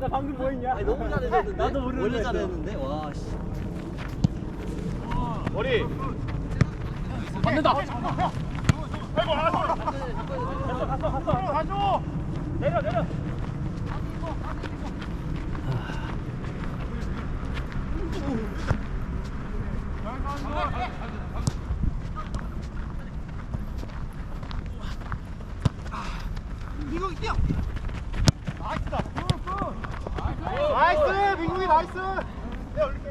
나 방금 뭐 했냐? 아니, 너무 잘해줬는데. 나도 모르는 원래. 잘했는데. 와 씨. 머리. 받는다. 가줘. 내려 내려. 나이스 민국이 나이스. 내가 올릴게.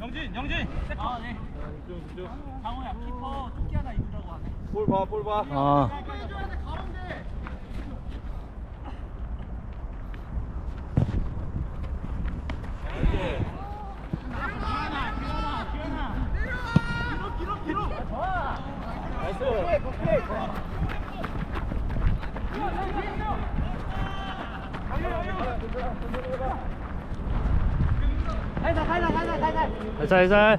영진 영진. 아 네. 강호야 키퍼 토끼 하나 입으라고 하네. 볼 봐, 볼 봐. 아 살살.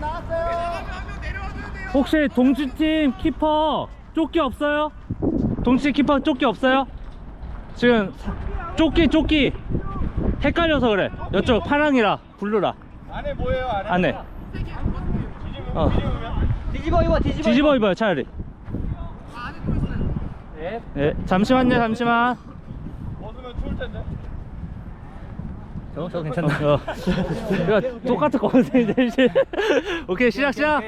살살 혹시 동주팀 키퍼 조끼 없어요? 동주팀 키퍼 조끼 없어요? 지금 사- 조끼 조끼 헷갈려서 그래 이쪽 파랑이라 블루라 안에 뭐예요? 안에. 안에 어. 뒤집어 입어 뒤집어. 뒤집어 입어요 차라리 네. 네 잠시만요 잠시만 벗으면 추울 텐데. 저, 저 괜찮나? 어. 이거 똑같은 거인데 이제 오케이 시작 시작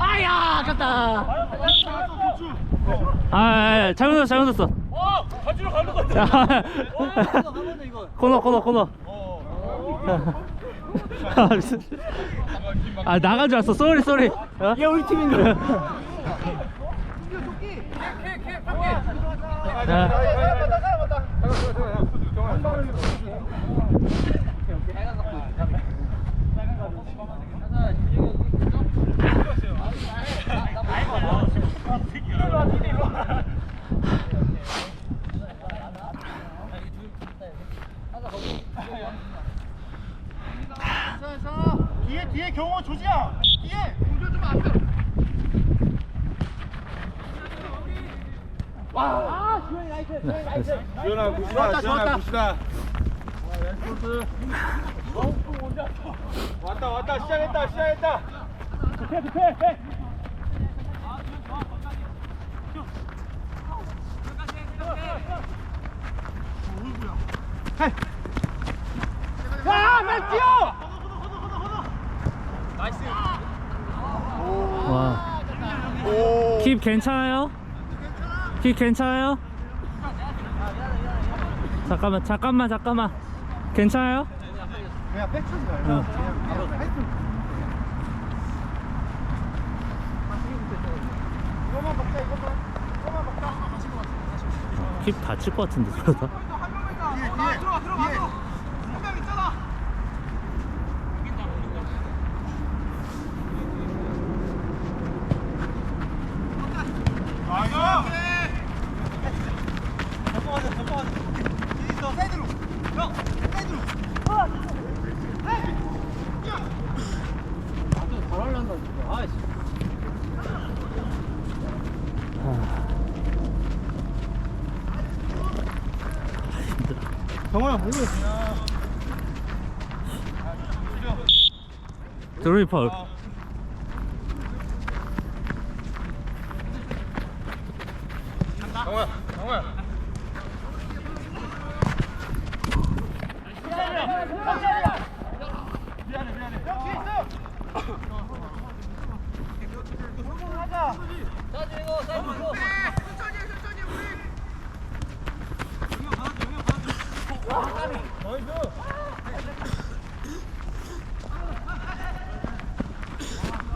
아야 아깝다. 아, 아, 아, 잘못 썼어 잘못 썼어 어, 가지러 가는. 가면 이거. 코너 코너 코너 어. 아, 미친. 아 나간 줄 알았어 쏘리 쏘리 어? 얘 우리 팀인데. 야. 지현아 굿이다. 지현아 굿이다. 왔다 왔다 시작했다 시작했다. 와. 킵 괜찮아요? 킵 괜찮아요? 잠깐만 잠깐만 잠깐만 괜찮아요? 그냥 백천이 말고 어. 그냥 바로 파이팅. 이거만 먹자 먹자. 킵 다칠 것 같은데 그러다 뒤에 뒤에 뒤에. 한명 있잖아. 나이스. 덮어가자 덮어가자. 있어. 사이드로. 형 사이드로. 잘하려는다 진짜. 아이씨. 정호야 뭐해? 드로이 파울. 정호야 정호야. 미안해 미안해. 형 뒤에 있어. 자, 이거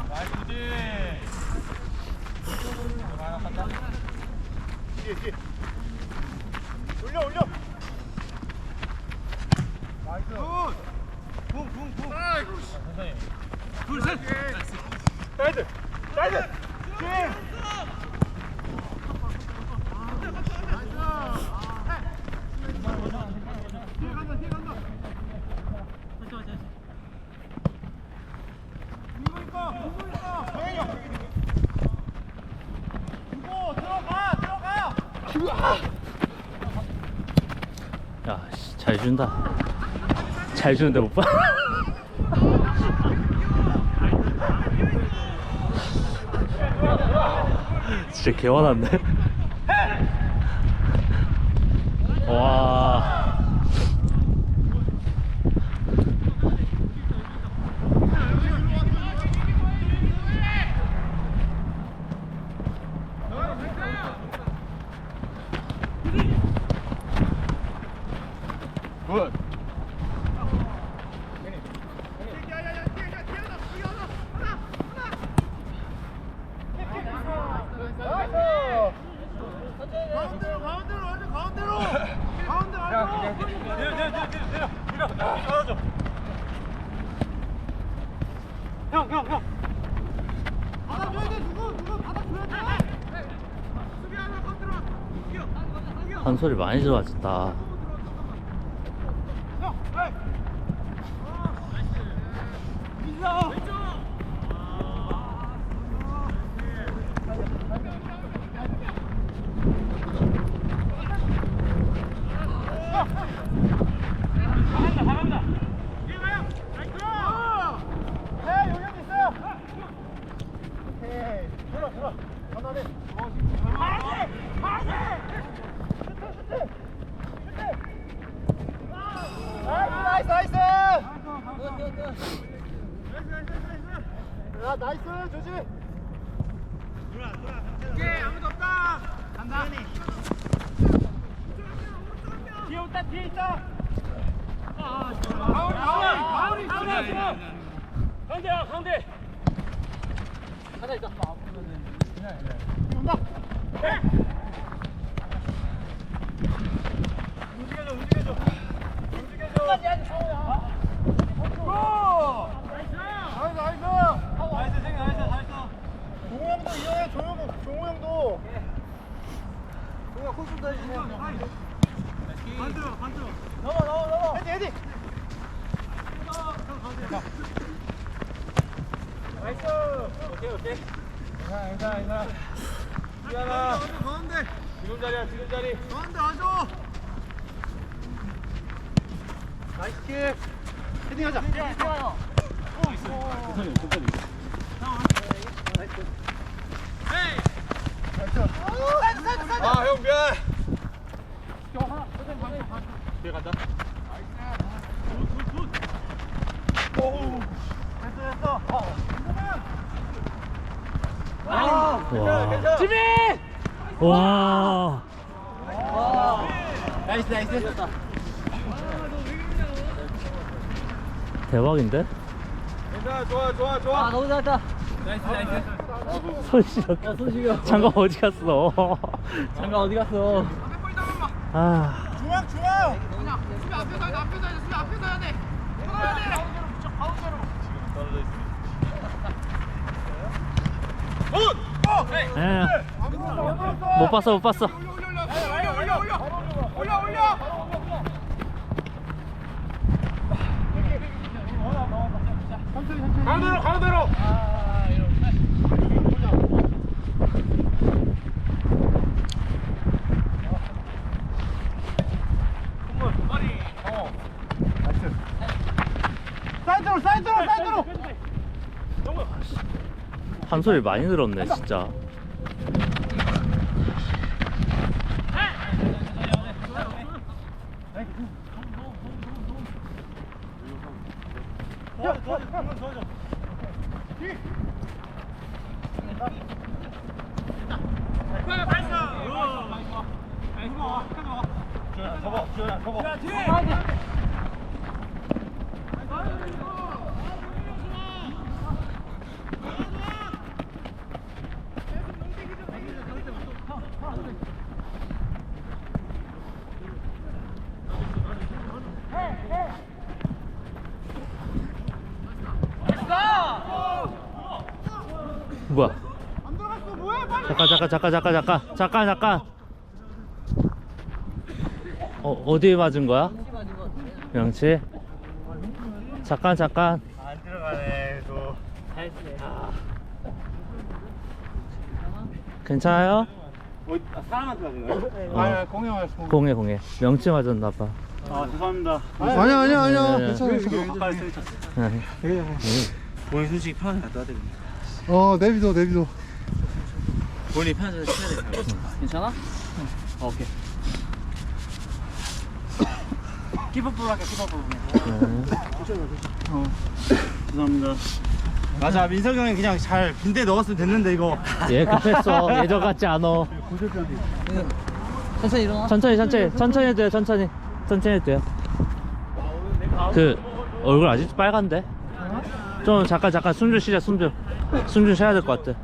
사이드 뒤에 뒤에 올려 올려 나이스 굿붕붕붕 아이고 둘셋 사이드 팀 뒤에 간다 뒤에 간다 공부니까 공부니까 정현이 형 주고 들어가 들어가 야, 씨, 잘 준다. 잘 주는데 못 봐. 진짜 개화났네. 와. 굿 가운데로 가운데로 완전 가운데로 가운데 완전 내려 내려 내려 내려 내려 떨어져 형형형 바닥 줘야 돼 누구 누구 바닥 줘야 돼 수비 하나 컨트롤 뛰어 뛰어 한 소리 많이 좋아졌다. 형 에이 민서 잘한다 잘한다 네 들어 들어 전화해 파이팅 파이팅 나이스 나이스 나이스 야 나이스 조지 돌아 돌아 오케이 아무도 없다 간다 뒤에 있다 뒤에 있다 가오리 가오리 가오리 가운데야 가운데 하나 있다 온다 움직여줘 움직여줘 움직여줘 끝까지 하지 상호야 고! 나이스 나이스 나이스 생각 나이스 나이스 종호 형도 이겨야 종호 종호 형도 동아 콜좀 해주세요 반대로 반대로 괜찮아 괜찮아 괜찮아 간다 오우 됐어 됐어 아 와. 지민 와. 와 나이스 나이스 대박인데? 괜찮아 좋아 좋아 아 좋아 너무 잘했다 나이스 나이스 손 시려. 야, 손 시려. 장갑 어디 갔어? 장갑 어디 갔어 아. 중앙 중앙 수비 앞에서 해야 돼, 앞에서 해야 돼, 수비 앞에서 해야 돼. 끊어야 돼. 예. 못 봤어, 못 봤어. 올려, 올려, 올려, 올려, 올려, 올려. 가운데로 가운데로. 사이드로 사이드로 사이드로 한 소리 많이 들었네, 진짜. 접어 지현아 접어 뭐야? 안 들어갔어 뭐해 빨리 잠깐 잠깐 잠깐 잠깐 잠깐. 잠깐 잠깐. 어 어디에 맞은 거야? 명치? 잠깐 잠깐. 안 들어가네 또. 괜찮아요? 사람한테 맞은 거야? 아니 아니 공에 맞았어. 공에 공에. 명치 맞았나 봐. 아 죄송합니다. 아니야 아니야 아니야 아니야. 괜찮아 가까이 서 있었어 네. 본인 솔직히 편하게 갔다 와야 되겠네. 어 내비도 내비도 본인이 편하게 쳐야 돼. 괜찮아? 어, 오케이. 키퍼볼 할게, 키퍼볼. 네. 죄송합니다. 맞아 민석이 형이 그냥 잘 빈대 넣었으면 됐는데 이거. 얘 급했어. 예전 같지 않아 천천히 일어나. 천천히 천천히. 천천히 해도 돼요 천천히. 천천히 해도 돼요. 그 얼굴 아직도 빨간데? 좀 잠깐 잠깐 숨 좀 쉬자 숨좀. 숨 좀 쉬어야 될 것 같아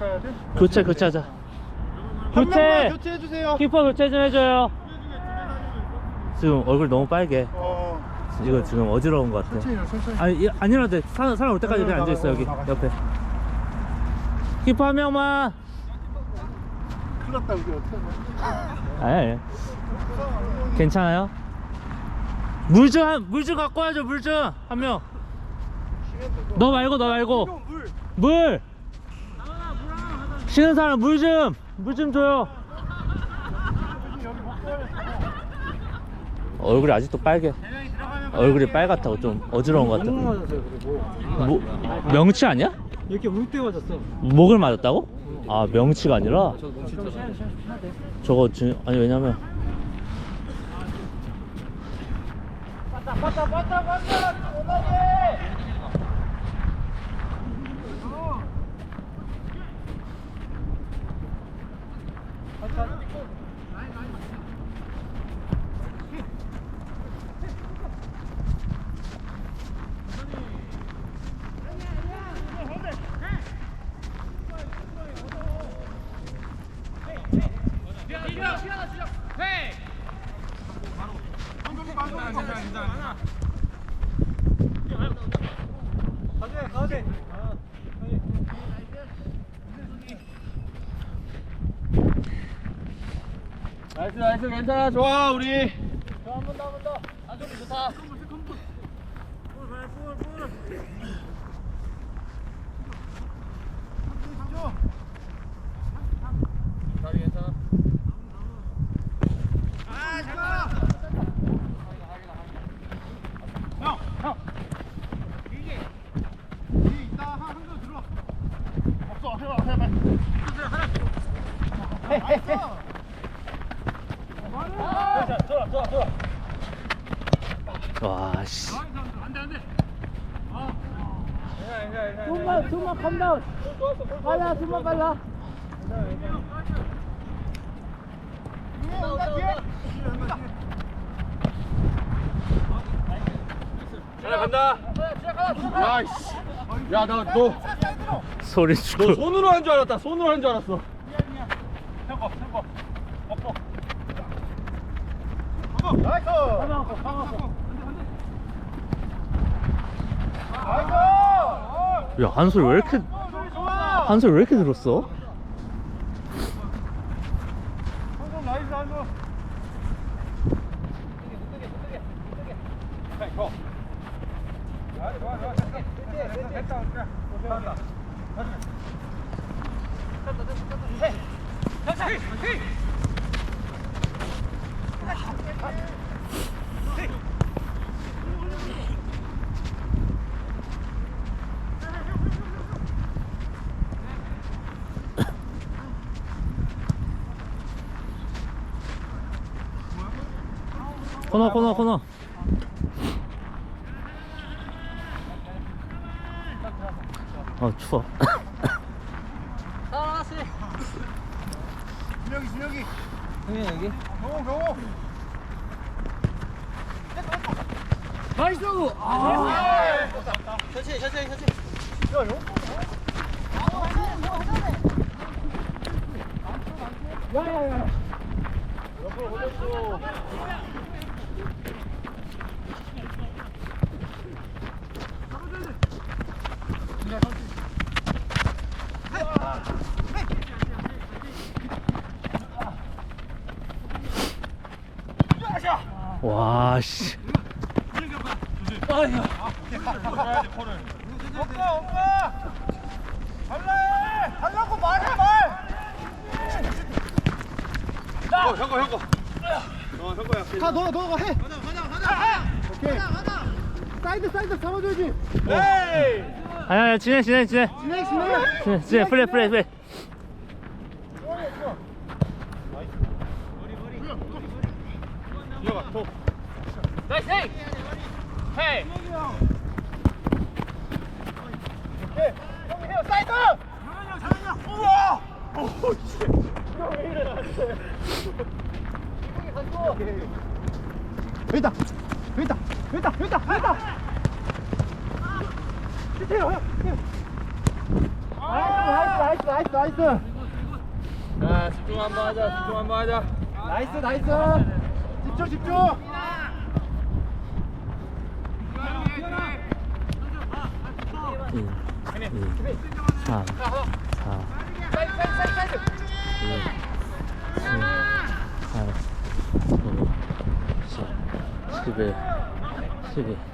바꿔야 돼? 교체 교체하자. 한 명만 교체 교체해주세요. 키퍼 교체 좀 해줘요. 지금 얼굴 너무 빨개. 어 이거 지금 어지러운 것 같아. 천천히 천천히. 아니 이- 안 일어나도 돼. 사람, 사람 올 때까지 그냥 앉아있어 여기. 옆에. 키퍼 한 명만. 큰일 났다 우리 어떻게 아니 아니 괜찮아요? 물좀물 좀 갖고 와야죠 물좀한명너 말고 너 말고. 물 쉬는 사람 물 좀 물 좀 줘요. 얼굴이 아직도 빨개. 얼굴이 빨갛다고 좀 어지러운 것 같아. 뭐, 명치 아니야? 이렇게 물때 맞았어. 목을 맞았다고? 아 명치가 아니라? 저거 지 아니 왜냐면 나이스, 나이스, 괜찮아. 좋아, 우리. 와 씨 좀만, 좀만 컴다운. 빨라, 좀만 빨라. 잘 간다. 야, 씨. 야, 나 너, 소리 너 주고 손으로 한 줄 알았다. 손으로 한 줄 알았어. 나이스 나이스 야 한솔 왜 이렇게 좋아 한솔 왜 이렇게 들었어? 한손 나이스 좋아 됐어 됐다 됐다 됐다 고생한다 코너 코너 코너 아 추워 준혁이 준혁이 형이 여기 경호 경호 나이스! 천천히 천천히 천천히 야 용. 옆으로 보냈어. 와, 씨. 오빠 오빠 달라 달라고 말해 말 어, 형거, 형거. 어, 형거야. 가, 너가, 너가 해. 가자, 가자, 가자. 오케이. 사이드, 사이드 잡아줘야지. 에이! 아니, 아니, 진행, 진행, 진행. 진행, 진행. 진행, 진행, 플레이, 플레이, 플레이. 이어가, 줘. 나이스 헤이 헤이 오케이. 형이 해요, 사이드! 우와! 오, 씨. 형왜 이래, 나한테. 형이 가지고. 여기 있다. 여기 있다. 여기 있다. 여기 있다. 여기 있다. 밑에요, 형. 나이스, 나이스, 나이스, 나이스, 나이스. 야, 집중 한번 하자, 집중 한번 하자. 나이스 나이스 집중 집중 일, 이, 삼, 사, 사이드 사이드 사이